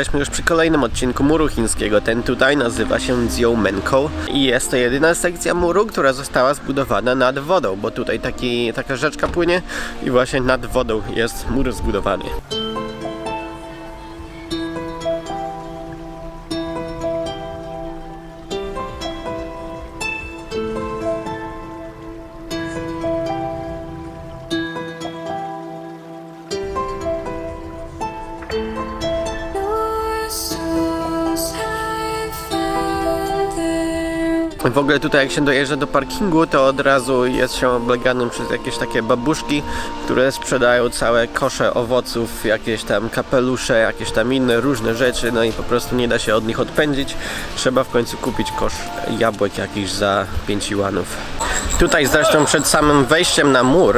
jesteśmy już przy kolejnym odcinku muru chińskiego. Ten tutaj nazywa się Zioumenkou i jest to jedyna sekcja muru, która została zbudowana nad wodą, bo tutaj taki, taka rzeczka płynie i właśnie nad wodą jest mur zbudowany. W ogóle tutaj jak się dojeżdża do parkingu, to od razu jest się obleganym przez jakieś takie babuszki, które sprzedają całe kosze owoców, jakieś tam kapelusze, jakieś tam inne różne rzeczy, no i po prostu nie da się od nich odpędzić. Trzeba w końcu kupić kosz jabłek jakiś za 5 juanów. Tutaj zresztą przed samym wejściem na mur,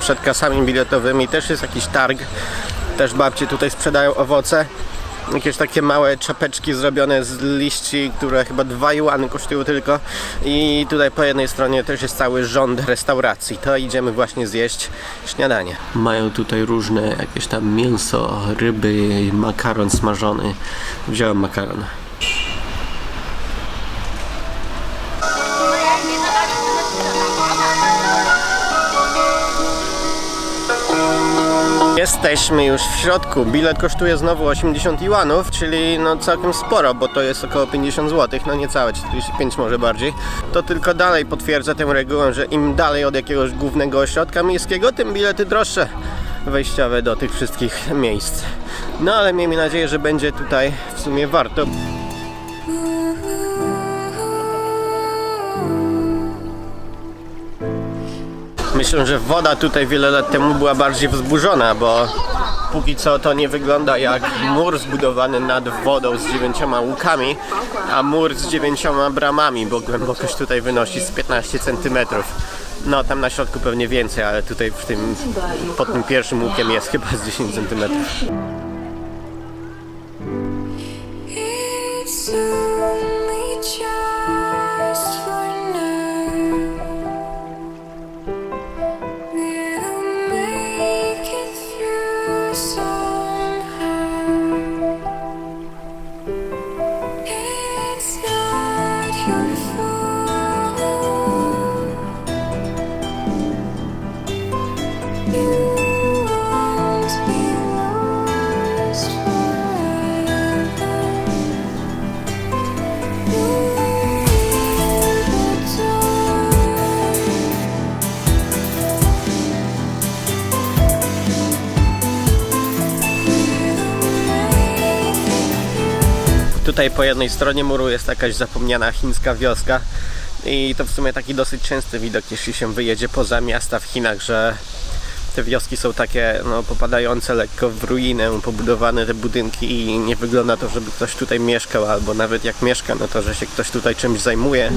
przed kasami biletowymi też jest jakiś targ. Też babcie tutaj sprzedają owoce jakieś takie małe czapeczki zrobione z liści, które chyba 2 juany kosztują tylko. I tutaj po jednej stronie też jest cały rząd restauracji. To idziemy właśnie zjeść śniadanie. Mają tutaj różne jakieś tam mięso, ryby, makaron smażony. Wziąłem makaron Jesteśmy już w środku. Bilet kosztuje znowu 80 juanów, czyli no całkiem sporo, bo to jest około 50 zł, no niecałe 45 może bardziej. To tylko dalej potwierdza tę regułę, że im dalej od jakiegoś głównego ośrodka miejskiego, tym bilety droższe wejściowe do tych wszystkich miejsc. No ale miejmy nadzieję, że będzie tutaj w sumie warto. Myślę, że woda tutaj wiele lat temu była bardziej wzburzona, bo póki co to nie wygląda jak mur zbudowany nad wodą z dziewięcioma łukami, a mur z dziewięcioma bramami, bo głębokość tutaj wynosi z 15 cm. No tam na środku pewnie więcej, ale tutaj w tym, pod tym pierwszym łukiem jest chyba z 10 cm. Tutaj po jednej stronie muru jest jakaś zapomniana chińska wioska i to w sumie taki dosyć częsty widok, jeśli się wyjedzie poza miasta w Chinach, że te wioski są takie no, popadające lekko w ruinę, pobudowane te budynki i nie wygląda to, żeby ktoś tutaj mieszkał, albo nawet jak mieszka, no to, że się ktoś tutaj czymś zajmuje.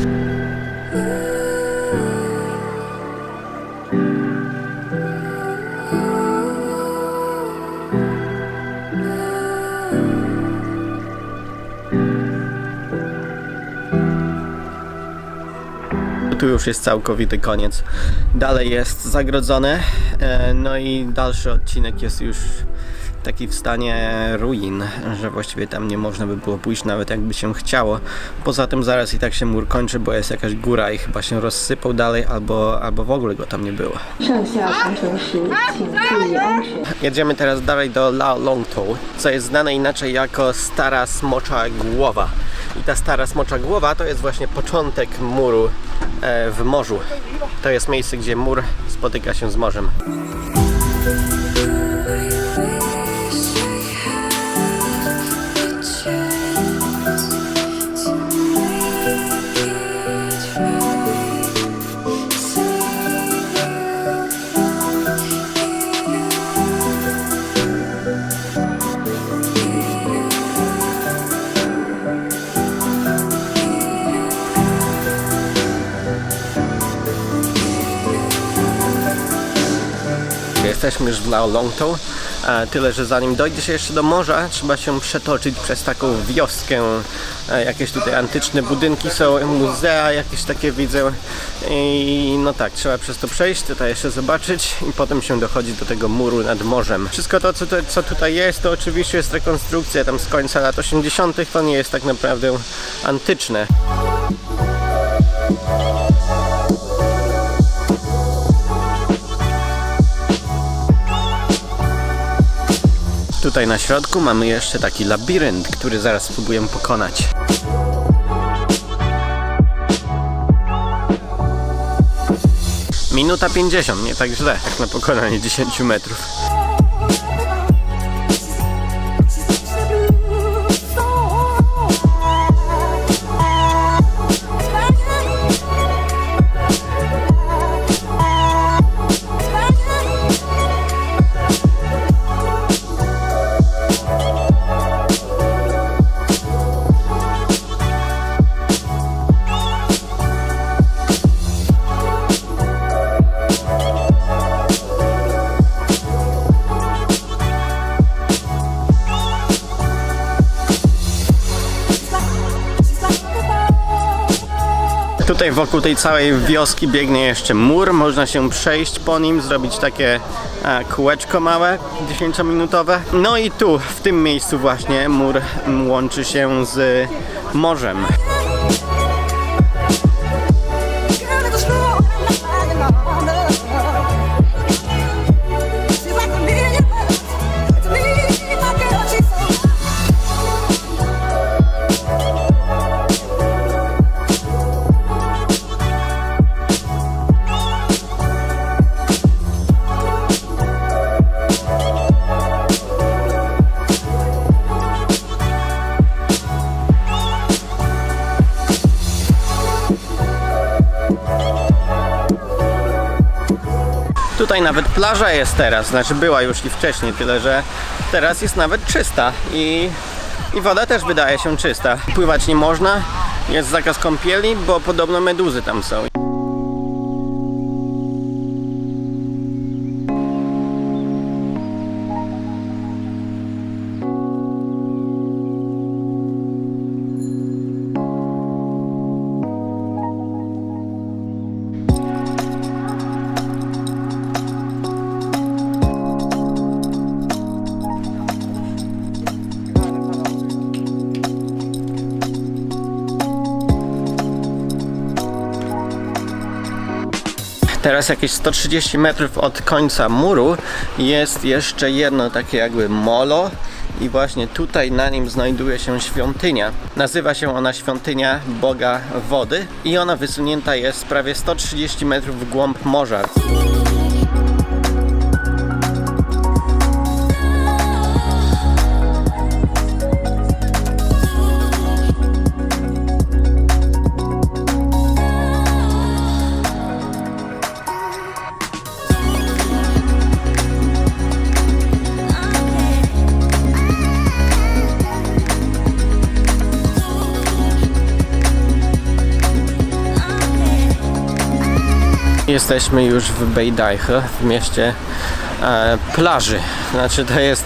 Tu już jest całkowity koniec. Dalej jest zagrodzone, e, no i dalszy odcinek jest już taki w stanie ruin, że właściwie tam nie można by było pójść nawet jakby się chciało. Poza tym zaraz i tak się mur kończy, bo jest jakaś góra i chyba się rozsypał dalej albo, albo w ogóle go tam nie było. Jedziemy teraz dalej do La Longtou, co jest znane inaczej jako Stara Smocza Głowa. I ta Stara Smocza Głowa to jest właśnie początek muru e, w morzu. To jest miejsce, gdzie mur spotyka się z morzem. Jesteśmy już w Lao Longtou. E, tyle, że zanim dojdzie się jeszcze do morza, trzeba się przetoczyć przez taką wioskę. E, jakieś tutaj antyczne budynki są, muzea jakieś takie widzę. I no tak, trzeba przez to przejść, tutaj jeszcze zobaczyć i potem się dochodzi do tego muru nad morzem. Wszystko to, co, co tutaj jest, to oczywiście jest rekonstrukcja tam z końca lat 80., to nie jest tak naprawdę antyczne. Tutaj na środku mamy jeszcze taki labirynt, który zaraz spróbuję pokonać. Minuta 50, nie tak źle, jak na pokonanie 10 metrów. Tutaj wokół tej całej wioski biegnie jeszcze mur, można się przejść po nim, zrobić takie e, kółeczko małe, 10-minutowe. No i tu, w tym miejscu właśnie mur łączy się z morzem. Tutaj nawet plaża jest teraz, znaczy była już i wcześniej, tyle że teraz jest nawet czysta i, i woda też wydaje się czysta. Pływać nie można, jest zakaz kąpieli, bo podobno meduzy tam są. Teraz jakieś 130 metrów od końca muru jest jeszcze jedno takie jakby molo i właśnie tutaj na nim znajduje się świątynia. Nazywa się ona świątynia Boga Wody i ona wysunięta jest prawie 130 metrów w głąb morza. Jesteśmy już w Beidaihe, w mieście e, plaży. Znaczy to jest,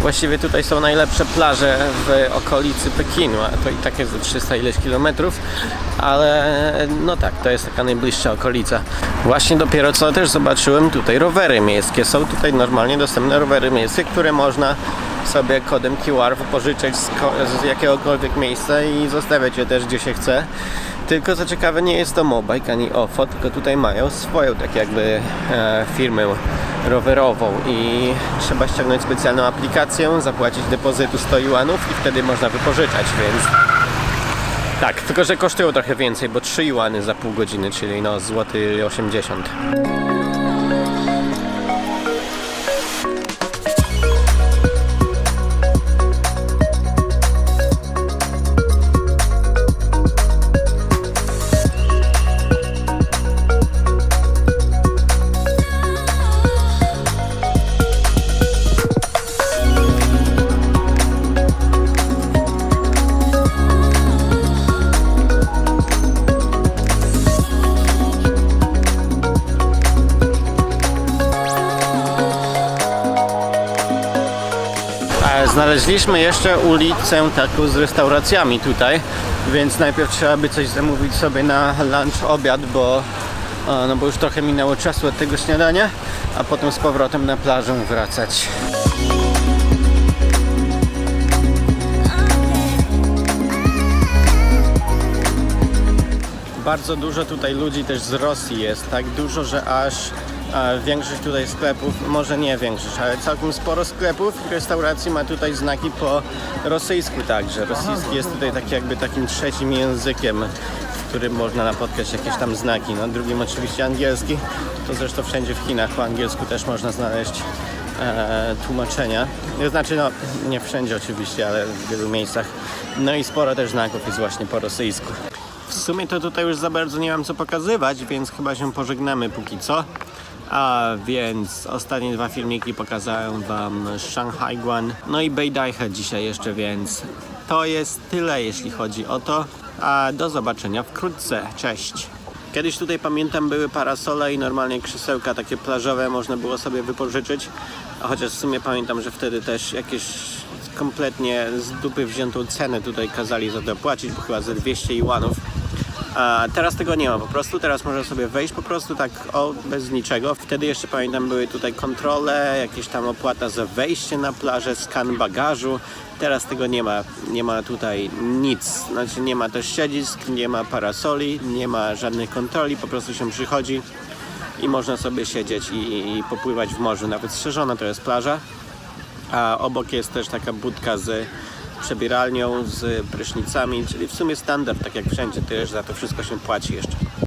właściwie tutaj są najlepsze plaże w okolicy Pekinu, a to i tak jest ze 300 ileś kilometrów, ale no tak, to jest taka najbliższa okolica. Właśnie dopiero co też zobaczyłem tutaj rowery miejskie. Są tutaj normalnie dostępne rowery miejskie, które można sobie kodem QR wypożyczać z, z jakiegokolwiek miejsca i zostawiać je też gdzie się chce. Tylko co ciekawe nie jest to Mobike ani OFO, tylko tutaj mają swoją tak jakby e, firmę rowerową i trzeba ściągnąć specjalną aplikację, zapłacić depozytu 100 juanów i wtedy można wypożyczać, więc tak, tylko że kosztują trochę więcej, bo 3 juany za pół godziny, czyli no złoty 80. Znaleźliśmy jeszcze ulicę taką z restauracjami tutaj, więc najpierw trzeba by coś zamówić sobie na lunch, obiad, bo, a, no bo już trochę minęło czasu od tego śniadania, a potem z powrotem na plażę wracać. Bardzo dużo tutaj ludzi też z Rosji jest, tak dużo, że aż większość tutaj sklepów, może nie większość, ale całkiem sporo sklepów i restauracji ma tutaj znaki po rosyjsku także. Rosyjski jest tutaj tak jakby takim trzecim językiem, w którym można napotkać jakieś tam znaki. No drugim oczywiście angielski, to zresztą wszędzie w Chinach po angielsku też można znaleźć e, tłumaczenia. To Znaczy, no nie wszędzie oczywiście, ale w wielu miejscach. No i sporo też znaków jest właśnie po rosyjsku. W sumie to tutaj już za bardzo nie mam co pokazywać, więc chyba się pożegnamy póki co. A więc ostatnie dwa filmiki pokazałem Wam Shanghai Guan, no i Beidaihe dzisiaj jeszcze, więc to jest tyle jeśli chodzi o to. A do zobaczenia wkrótce. Cześć! Kiedyś tutaj pamiętam były parasole i normalnie krzesełka takie plażowe można było sobie wypożyczyć, chociaż w sumie pamiętam, że wtedy też jakieś kompletnie z dupy wziętą cenę tutaj kazali za to płacić, bo chyba ze 200 juanów. A teraz tego nie ma po prostu, teraz można sobie wejść po prostu tak o, bez niczego. Wtedy jeszcze pamiętam były tutaj kontrole, jakieś tam opłata za wejście na plażę, skan bagażu. Teraz tego nie ma, nie ma tutaj nic, znaczy nie ma też siedzisk, nie ma parasoli, nie ma żadnych kontroli, po prostu się przychodzi i można sobie siedzieć i, i popływać w morzu. Nawet strzeżona to jest plaża, a obok jest też taka budka z przebieralnią, z prysznicami, czyli w sumie standard, tak jak wszędzie, też za to wszystko się płaci jeszcze.